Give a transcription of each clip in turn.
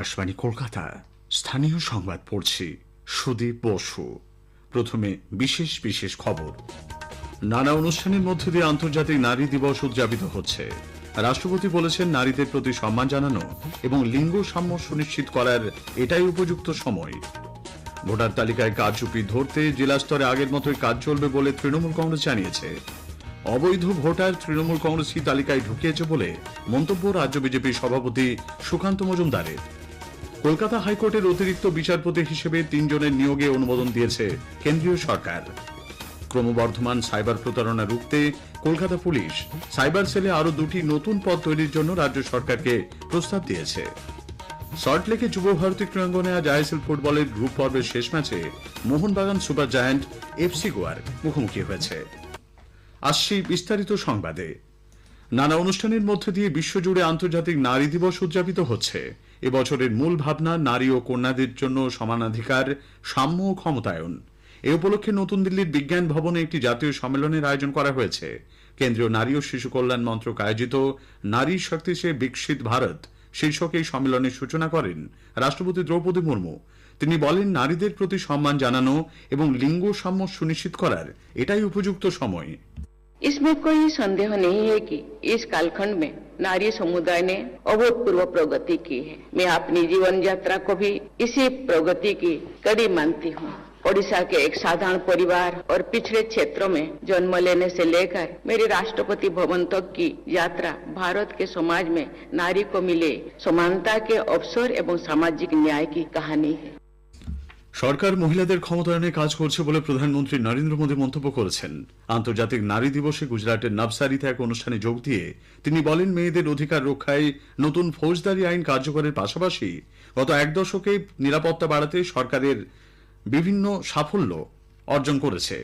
আকাশবাণী কলকাতা। স্থানীয় সংবাদ পড়ছি সুদীপ বসু। প্রথমে বিশেষ বিশেষ খবর। নানা অনুষ্ঠানের মধ্যে দিয়ে আন্তর্জাতিক নারী দিবস উদযাপিত হচ্ছে। রাষ্ট্রপতি বলেছেন, নারীদের প্রতি সম্মান জানানো এবং লিঙ্গ সাম্য সুনিশ্চিত করার এটাই উপযুক্ত সময়। ভোটার তালিকায় কারচুপি ধরতে জেলা স্তরে আগের মতোই কাজ চলবে বলে তৃণমূল কংগ্রেস জানিয়েছে। অবৈধ ভোটার তৃণমূল কংগ্রেসই তালিকায় ঢুকিয়েছে বলে মন্তব্য রাজ্য বিজেপির সভাপতি সুকান্ত মজুমদারের। কলকাতা হাইকোর্টের অতিরিক্ত বিচারপতি হিসেবে তিনজনের নিয়োগে অনুমোদন দিয়েছে কেন্দ্রীয় সরকার। ক্রমবর্ধমান সাইবার প্রতারণা রুখতে কলকাতা পুলিশ সাইবার সেলে আরও দুটি নতুন পদ তৈরির জন্য রাজ্য সরকারকে প্রস্তাব দিয়েছে। সল্টলেকে যুব ভারতী ক্রীড়াঙ্গনে আজ আইএসএল ফুটবলের গ্রুপ পর্বের শেষ ম্যাচে মোহনবাগান সুপার জায়ান্ট এফসি গোয়ার মুখোমুখি হয়েছে। আসছি বিস্তারিত সংবাদে। নানা অনুষ্ঠানের মধ্যে দিয়ে বিশ্বজুড়ে আন্তর্জাতিক নারী দিবস উদযাপিত হচ্ছে। এবছরের মূল ভাবনা নারী ও কন্যাদের জন্য সমানাধিকার, সাম্য ও ক্ষমতায়ন। এ উপলক্ষে নতুন দিল্লির বিজ্ঞান ভবনে একটি জাতীয় সম্মেলনের আয়োজন করা হয়েছে। কেন্দ্রীয় নারী ও শিশু কল্যাণ মন্ত্রক আয়োজিত নারী শক্তি সে বিকশিত ভারত শীর্ষক এই সম্মেলনের সূচনা করেন রাষ্ট্রপতি দ্রৌপদী মুর্মু। তিনি বলেন, নারীদের প্রতি সম্মান জানানো এবং লিঙ্গ সাম্য সুনিশ্চিত করার এটাই উপযুক্ত সময়। इसमें कोई संदेह नहीं है कि इस कालखंड में नारी समुदाय ने अभूतपूर्व प्रगति की है। मैं अपनी जीवन यात्रा को भी इसी प्रगति की कड़ी मानती हूँ। ओडिशा के एक साधारण परिवार और पिछड़े क्षेत्रों में जन्म लेने से लेकर मेरी राष्ट्रपति भवन तक की यात्रा भारत के समाज में नारी को मिले समानता के अवसर एवं सामाजिक न्याय की कहानी है। সরকার মহিলাদের ক্ষমতায়নে কাজ করছে বলে প্রধানমন্ত্রী নরেন্দ্র মোদী মন্তব্য করেছেন। আন্তর্জাতিক নারী দিবসে গুজরাটের নবসারিতে এক অনুষ্ঠানে যোগ দিয়ে তিনি বলেন, মেয়েদের অধিকার রক্ষায় নতুন ফৌজদারি আইন কার্যকরের পাশাপাশি গত এক দশকে নিরাপত্তা বাড়াতে সরকারের বিভিন্ন সাফল্য অর্জন করেছে।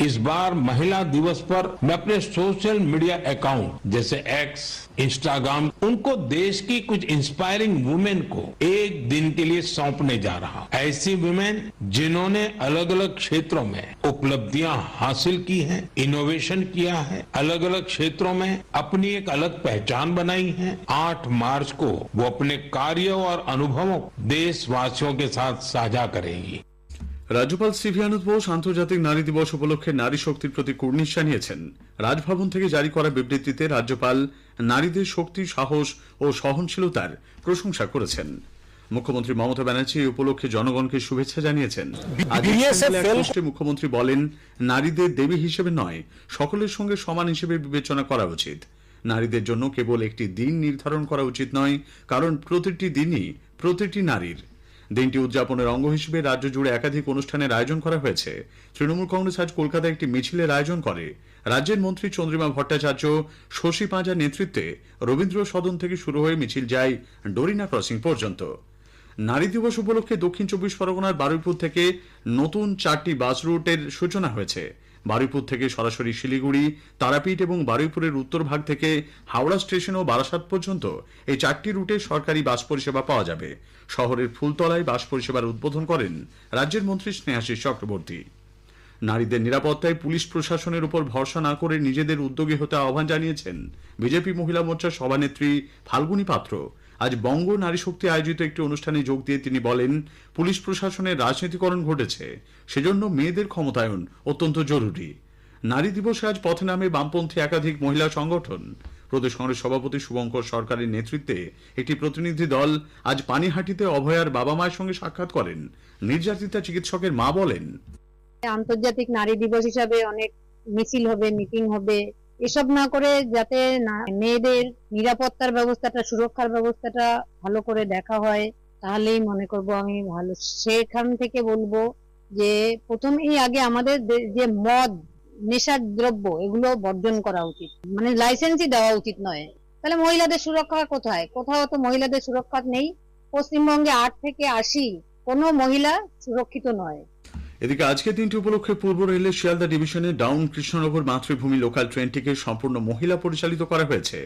इस बार महिला दिवस पर मैं अपने सोशल मीडिया अकाउंट जैसे एक्स इंस्टाग्राम उनको देश की कुछ इंस्पायरिंग वुमेन को एक दिन के लिए सौंपने जा रहा हूँ। ऐसी वुमेन जिन्होंने अलग अलग क्षेत्रों में उपलब्धियाँ हासिल की हैं, इनोवेशन किया है अलग अलग क्षेत्रों में अपनी एक अलग पहचान बनाई है आठ मार्च को वो अपने कार्यों और अनुभवों देशवासियों के साथ साझा करेंगी রাজ্যপাল সিভি আনন্দ বোস আন্তর্জাতিক নারী দিবস উপলক্ষে নারী শক্তির প্রতি কুর্নিশ জানিয়েছেন। রাজভবন থেকে জারি করা বিবৃতিতে রাজ্যপাল নারীদের শক্তি সাহস ও সহনশীলতার প্রশংসা করেছেন। মুখ্যমন্ত্রী মমতা ব্যানার্জি এই উপলক্ষে জনগণকে শুভেচ্ছা জানিয়েছেন। মুখ্যমন্ত্রী বলেন নারীদের দেবী হিসেবে নয় সকলের সঙ্গে সমান হিসেবে বিবেচনা করা উচিত। নারীদের জন্য কেবল একটি দিন নির্ধারণ করা উচিত নয় কারণ প্রতিটি দিনই প্রতিটি নারীর দিনটি উদযাপনের অঙ্গ হিসেবে রাজ্য জুড়ে একাধিক অনুষ্ঠানের আয়োজন করা হয়েছে। তৃণমূল কংগ্রেস আজ কলকাতায় একটি মিছিলের আয়োজন করে। রাজ্যের মন্ত্রী চন্দ্রিমা ভট্টাচার্য, শশী পাঁজার নেতৃত্বে রবীন্দ্র সদন থেকে শুরু হয়ে মিছিল যায় ডোরিনা ক্রসিং পর্যন্ত। নারী দিবস উপলক্ষে দক্ষিণ চব্বিশ পরগনার বারুইপুর থেকে নতুন চারটি বাস রুটের সূচনা হয়েছে। বারুইপুর থেকে সরাসরি শিলিগুড়ি, তারাপীঠ এবং বারুইপুরের উত্তর ভাগ থেকে হাওড়া স্টেশন ও বারাসাত পর্যন্ত এই চারটি রুটে সরকারি বাস পরিষেবা পাওয়া যাবে। শহরের ফুলতলায় বাস পরিষেবার উদ্বোধন করেন রাজ্যের মন্ত্রী স্নেহাশিস চক্রবর্তী। নারীদের নিরাপত্তায় পুলিশ প্রশাসনের উপর ভরসা না করে নিজেদের উদ্যোগী হতে আহ্বান জানিয়েছেন বিজেপি মহিলা মোর্চার সভানেত্রী ফাল্গুনী পাত্র। আজ বঙ্গ নারী শক্তি আয়োজিত একটি অনুষ্ঠানে যোগ দিয়ে তিনি বলেন, পুলিশ প্রশাসনের রাজনীতিকরণ ঘটেছে, সেজন্য মেয়েদের ক্ষমতায়ন অত্যন্ত জরুরি। নারী দিবসে আজ পথে নামে বামপন্থী একাধিক মহিলা সংগঠন। প্রদেশ কংগ্রেস সভাপতি শুভঙ্কর সরকারের নেতৃত্বে একটি প্রতিনিধি দল আজ পানিহাটিতে অভয়ার বাবা মায়ের সঙ্গে সাক্ষাৎ করেন। নির্যাতিতা চিকিৎসকের মা বলেন, আন্তর্জাতিক নারী দিবস হিসাবে অনেক মিছিল হবে, মিটিং হবে এসব না করে যাতে মেয়েদের নিরাপত্তার ব্যবস্থাটা, সুরক্ষার ব্যবস্থাটা ভালো করে দেখা হয়, তাহলেই মনে করব আমি ভালো। সেখান থেকে বলব যে, প্রথমেই আগে আমাদের যে মদ নেশার দ্রব্য এগুলো বর্জন করা উচিত। মানে লাইসেন্সই দেওয়া উচিত নয়। তাহলে মহিলাদের সুরক্ষা কোথায়? কোথাও তো মহিলাদের সুরক্ষা নেই। পশ্চিমবঙ্গে আট থেকে আশি কোনো মহিলা সুরক্ষিত নয়। এদিকে আজকের দিনটি উপলক্ষে পূর্ব রেলের শিয়ালদা ডিভিশনে ডাউন কৃষ্ণনগর মাতৃভূমি লোকাল ট্রেনটিকে সম্পূর্ণ মহিলা পরিচালিত করা হয়েছে।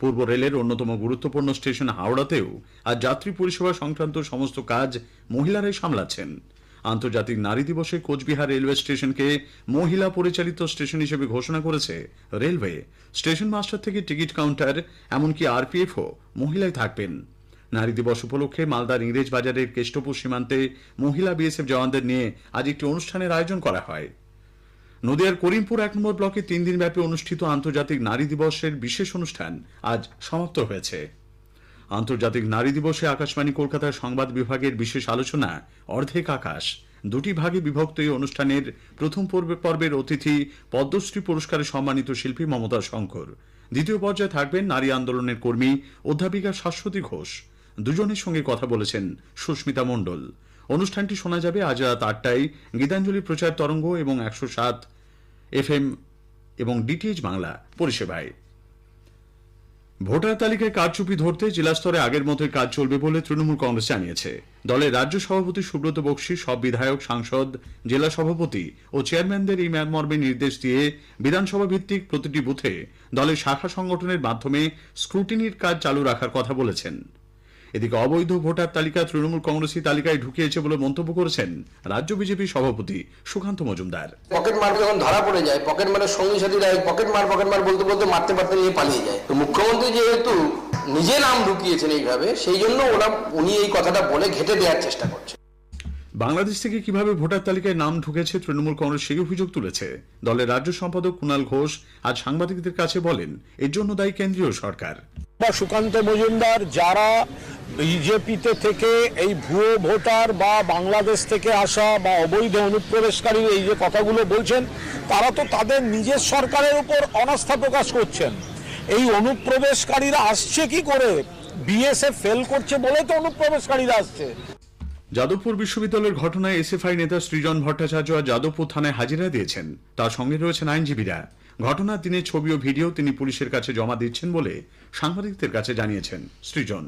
পূর্ব রেলের অন্যতম গুরুত্বপূর্ণ স্টেশন হাওড়াতেও আজ যাত্রী পরিষেবা সংক্রান্ত সমস্ত কাজ মহিলারাই সামলাচ্ছেন। আন্তর্জাতিক নারী দিবসে কোচবিহার রেলওয়ে স্টেশনকে মহিলা পরিচালিত স্টেশন হিসেবে ঘোষণা করেছে রেলওয়ে। স্টেশন মাস্টার থেকে টিকিট কাউন্টার, এমনকি আরপিএফও মহিলাই থাকবেন। নারী দিবস উপলক্ষে মালদার ইংরেজ বাজারের কেষ্টপুর সীমান্তে মহিলা বিএসএফ জওয়ানদের নিয়ে আজ একটি অনুষ্ঠানের আয়োজন করা হয়। নদিয়ার করিমপুর এক নম্বর ব্লকে তিন দিনব্যাপী অনুষ্ঠিত আন্তর্জাতিক নারী দিবসের বিশেষ অনুষ্ঠান আজ সমাপ্ত হয়েছে। আন্তর্জাতিক নারী দিবসে আকাশবাণী কলকাতার সংবাদ বিভাগের বিশেষ আলোচনা, অর্ধেক আকাশ, দুটি ভাগে বিভক্ত এই অনুষ্ঠানের প্রথম পর্বে, পর্বের অতিথি পদ্মশ্রী পুরস্কারে সম্মানিত শিল্পী মমতা শঙ্কর। দ্বিতীয় পর্যায়ে থাকবেন নারী আন্দোলনের কর্মী অধ্যাপিকা শাশ্বতী ঘোষ। দুজনের সঙ্গে কথা বলেছেন সুস্মিতা মণ্ডল। অনুষ্ঠানটি শোনা যাবে আজ রাত আটটায়। গীতাঞ্জলি প্রচার তরঙ্গ এবং একশো সাত এফএম এবং ডিটিএইচ বাংলা পরিষেবায়। ভোটার তালিকায় কারচুপি ধরতে জেলা স্তরে আগের মতোই কাজ চলবে বলে তৃণমূল কংগ্রেস জানিয়েছে। দলের রাজ্য সভাপতি সুব্রত বক্সী, সব বিধায়ক, সাংসদ, জেলা সভাপতি ও চেয়ারম্যানদের এই মর্মে নির্দেশ দিয়ে বিধানসভা ভিত্তিক প্রতিটি বুথে দলের শাখা সংগঠনের মাধ্যমে স্ক্রুটিনির কাজ চালু রাখার কথা বলেছেন। এদিকে অবৈধ ভোটার তালিকা তৃণমূল কংগ্রেসই তালিকায় ঢুকিয়েছে বলে মন্তব্য করেছেন রাজ্য বিজেপি সভাপতি সুকান্ত মজুমদার। পকেট মার যখন ধরা পড়ে যায়, পকেট মারের সঙ্গী সাথীরা পকেট মার পকেট মার বলতে বলতে মারতে মারতে নিয়ে পালিয়ে যায়। তো মুখ্যমন্ত্রী যেহেতু নিজে নাম ঢুকিয়েছেন এইভাবে, সেই জন্য ওরা, উনি এই কথাটা বলে ঘেটে দেওয়ার চেষ্টা করছে। বাংলাদেশ থেকে কীভাবে ভোটার তালিকায় নাম ঢুকেছে তৃণমূল কংগ্রেস সেই অভিযোগ তুলেছে। দলের রাজ্য সম্পাদক কুণাল ঘোষ আজ সাংবাদিকদের কাছে বলেন, এর জন্য দায়ী কেন্দ্রীয় সরকার। বা সুকান্ত মজুমদার, যারা বিজেপিতে থেকে এই ভুয়ো ভোটার বা বাংলাদেশ থেকে আসা বা অবৈধ অনুপ্রবেশকারী এই যে কথাগুলো বলছেন, তারা তো তাদের নিজের সরকারের উপর অনাস্থা প্রকাশ করছেন। এই অনুপ্রবেশকারীরা আসছে কি করে? বিএসএফ ফেল করছে বলে তো অনুপ্রবেশকারীরা আসছে। যাদবপুর বিশ্ববিদ্যালয়ের ঘটনায় এসএফআই নেতা সৃজন ভট্টাচার্য আজ যাদবপুর থানায় হাজিরা দিয়েছেন। তার সঙ্গে রয়েছেন আইনজীবীরা। ঘটনার দিনে ছবি ও ভিডিও তিনি পুলিশের কাছে জমা দিচ্ছেন বলে সাংবাদিকদের কাছে জানিয়েছেন সৃজন।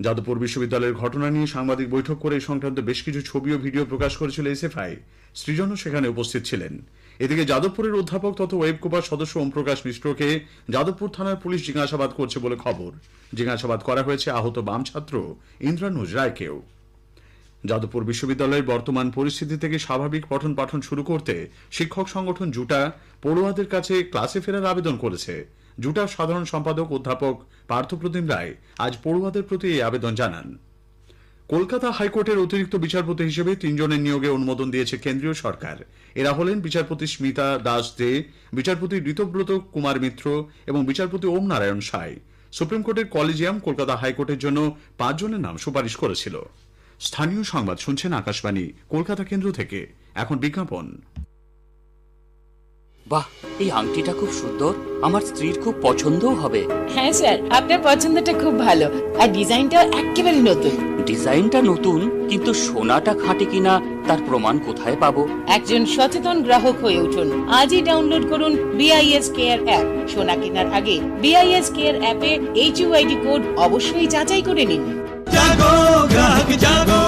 যাদবপুর বিশ্ববিদ্যালয়ের ঘটনা নিয়ে সাংবাদিক বৈঠক করে এই সংক্রান্ত বেশ কিছু ছবি ও ভিডিও প্রকাশ করেছিল এসএফআই। সৃজনও সেখানে উপস্থিত ছিলেন। এদিকে যাদবপুরের অধ্যাপক তথা ওয়েবকোপার সদস্য ওমপ্রকাশ মিশ্রকে যাদবপুর থানার পুলিশ জিজ্ঞাসাবাদ করছে বলে খবর। জিজ্ঞাসাবাদ করা হয়েছে আহত বাম ছাত্র ইন্দ্রানুজ রায়কেও। যাদবপুর বিশ্ববিদ্যালয়ের বর্তমান পরিস্থিতি থেকে স্বাভাবিক পঠন পাঠন শুরু করতে শিক্ষক সংগঠন জুটা পড়ুয়াদের কাছে ক্লাসে ফেরার আবেদন করেছে। জুটার সাধারণ সম্পাদক অধ্যাপক পার্থপ্রতিম রায় আজ পড়ুয়াদের প্রতি এই আবেদন জানান। কলকাতা হাইকোর্টের অতিরিক্ত বিচারপতি হিসেবে তিনজনের নিয়োগে অনুমোদন দিয়েছে কেন্দ্রীয় সরকার। এরা হলেন বিচারপতি স্মিতা দাস দে বিচারপতি ঋতব্রত কুমার মিত্র এবং বিচারপতি ওম নারায়ণ সাই। সুপ্রিম কোর্টের কলেজিয়াম কলকাতা হাইকোর্টের জন্য পাঁচজনের নাম সুপারিশ করেছিল। স্থানীয় সংবাদ শুনছেন আকাশবাণী কলকাতা কেন্দ্র থেকে। এখন বিজ্ঞাপন। বাহ এই আংটিটা খুব সুন্দর। আমার স্ত্রীর খুব পছন্দও হবে। হ্যাঁ স্যার আপনার পছন্দটা খুব ভালো। আর ডিজাইনটা একেবারে নতুন। ডিজাইনটা নতুন কিন্তু সোনাটা খাঁটি কিনা তার প্রমাণ কোথায় পাবো? একজন সচেতন গ্রাহক হয়ে উঠুন। আজই ডাউনলোড করুন বিআইএস কেয়ার অ্যাপ সোনা কেনার আগে বিআইএস কেয়ার অ্যাপে এইচ ইউআইডি কোড অবশ্যই যাচাই করে নিন। জাগো গ্রাহক জাগো।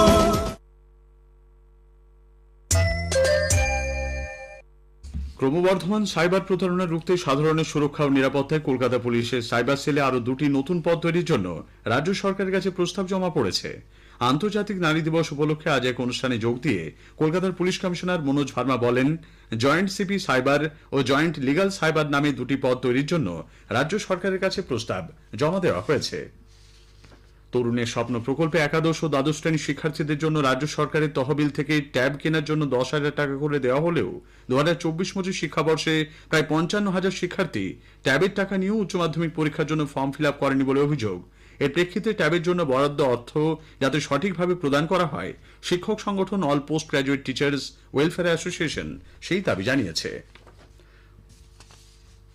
ক্রমবর্ধমান সাইবার প্রতারণা রুখতে সাধারণের সুরক্ষা ও নিরাপত্তায় কলকাতা পুলিশের সাইবার সেলে আরও দুটি নতুন পদ তৈরির জন্য রাজ্য সরকারের কাছে প্রস্তাব জমা পড়েছে। আন্তর্জাতিক নারী দিবস উপলক্ষে আজ এক অনুষ্ঠানে যোগ দিয়ে কলকাতার পুলিশ কমিশনার মনোজ ভার্মা বলেন, জয়েন্ট সিপি সাইবার ও জয়েন্ট লিগাল সাইবার নামে দুটি পদ তৈরির জন্য রাজ্য সরকারের কাছে প্রস্তাব জমা দেওয়া হয়েছে। তরুণের স্বপ্ন প্রকল্পে একাদশ ও দ্বাদশ শ্রেণির শিক্ষার্থীদের জন্য রাজ্য সরকারের তহবিল থেকে ট্যাব কেনার জন্য দশ হাজার টাকা করে দেওয়া হলেও দু হাজার চব্বিশ পঁচিশ শিক্ষাবর্ষে প্রায় পঞ্চান্ন হাজার শিক্ষার্থী ট্যাবের টাকা নিয়েও উচ্চ মাধ্যমিক পরীক্ষার জন্য ফর্ম ফিল আপ করেনি বলে অভিযোগ। এর প্রেক্ষিতে ট্যাবের জন্য বরাদ্দ অর্থ যাতে সঠিকভাবে প্রদান করা হয়, শিক্ষক সংগঠন all post graduate teachers welfare association সেই দাবি জানিয়েছে।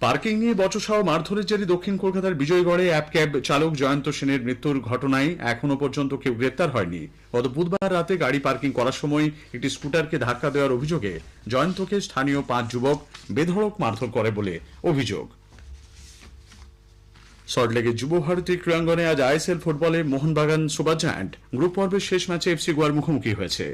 পার্কিং নিয়ে বচসা ও মারধরের জেরে দক্ষিণ কলকাতার বিজয়গড়ে অ্যাপ ক্যাব চালক জয়ন্ত সেনের মৃত্যুর ঘটনায় এখনও পর্যন্ত কেউ গ্রেপ্তার হয়নি। গত বুধবার রাতে গাড়ি পার্কিং করার সময় একটি স্কুটারকে ধাক্কা দেওয়ার অভিযোগে জয়ন্তকে স্থানীয় পাঁচ যুবক বেধড়ক মারধর করে বলে অভিযোগ। সল্টলেকের যুব ভারতী ক্রীড়াঙ্গনে আজ আইএসএল ফুটবলে মোহনবাগান সুপার জায়ান্ট গ্রুপ পর্বের শেষ ম্যাচে এফসি গোয়ার মুখোমুখি হয়েছে।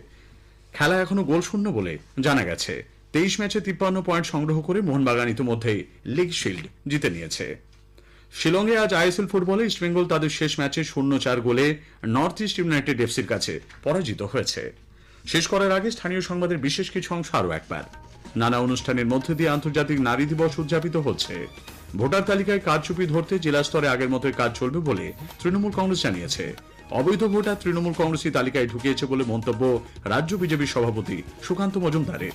খেলা এখনও গোল শূন্য বলে জানা গেছে। তেইশ ম্যাচে তিপ্পান্ন পয়েন্ট সংগ্রহ করে মোহনবাগান ইতিমধ্যেই লিগ শিল্ড জিতে নিয়েছে। শিলংয়ে আজ আইএসএল ফুটবলে ইস্টবেঙ্গল তাদের শেষ ম্যাচে শূন্য চার গোলে নর্থ ইস্ট ইউনাইটেড এফসির কাছে পরাজিত হয়েছে। শেষ করার আগে স্থানীয় সংবাদের বিশেষ কিছু অংশ আরও একবার। নানা অনুষ্ঠানের মধ্যে দিয়ে আন্তর্জাতিক নারী দিবস উদযাপিত হচ্ছে। ভোটার তালিকায় কারচুপি ধরতে জেলা স্তরে আগের মতোই কাজ চলবে বলে তৃণমূল কংগ্রেস জানিয়েছে। অবৈধ ভোটার তৃণমূল কংগ্রেসই তালিকায় ঢুকিয়েছে বলে মন্তব্য রাজ্য বিজেপি সভাপতি সুকান্ত মজুমদারের।